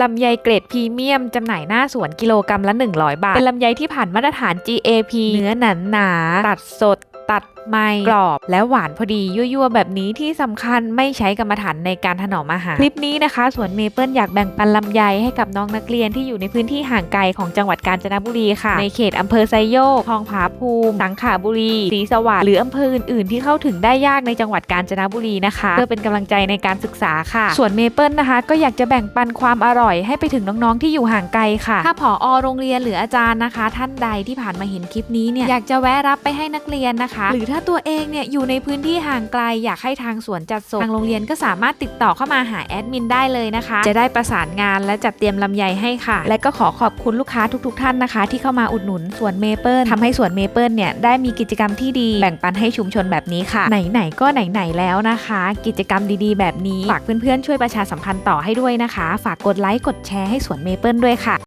ลำไยเกรดพรีเมียมจำหน่ายหน้าสวนกิโลกรรัมละ 100 บาท เป็นลำไยที่ผ่านมาตรฐาน GAP เนื้อหนาหนาๆตัดสด ตัดไม่กรอบ และหวานพอดียั่วๆ แบบนี้ที่สำคัญไม่ใช้กรรมฐานในการถนอมอาหาร คลิปนี้นะคะสวนเมเปิลอยากแบ่งปันลำไยให้กับน้องนักเรียนที่อยู่ในพื้นที่ห่างไกลของจังหวัดกาญจนบุรีค่ะ ในเขตอำเภอไซโยกทองผาภูมิสังขบุรีศรีสวัสดิ์หรืออำเภออื่นๆ ที่เข้าถึงได้ยากในจังหวัดกาญจนบุรีนะคะเพื่อเป็นกำลังใจในการศึกษาค่ะส่วนเมเปิลนะคะ ก็อยากจะแบ่งปันความอร่อยให้ไปถึงน้องๆที่อยู่ห่างไกลค่ะ ถ้าผอโรงเรียนหรืออาจารย์นะคะ ท่านใดที่ผ่านมาเห็นคลิปนี้เนี่ยอยากจะแวะรับไปให้นักเรียนนะคะ หรือถ้าตัวเองเนี่ยอยู่ในพื้นที่ห่างไกลอยากให้ทางสวนจัดส่งทางโรงเรียนก็สามารถติดต่อเข้ามาหาแอดมินได้เลยนะคะ จะได้ประสานงานและจัดเตรียมลำไยให้ค่ะ และก็ขอขอบคุณลูกค้าทุก ๆ ท่านนะคะ ที่เข้ามาอุดหนุนสวนเมเปิลทำให้สวนเมเปิลเนี่ยได้มีกิจกรรมที่ดีแบ่งปันให้ชุมชนแบบนี้ค่ะ ไหนๆก็ไหนๆแล้วนะคะ กิจกรรมดีๆ แบบนี้ฝากเพื่อนๆช่วยประชาสัมพันธ์ต่อให้ด้วยนะคะ ฝากกดไลค์กดแชร์ให้สวนเมเปิลด้วยค่ะ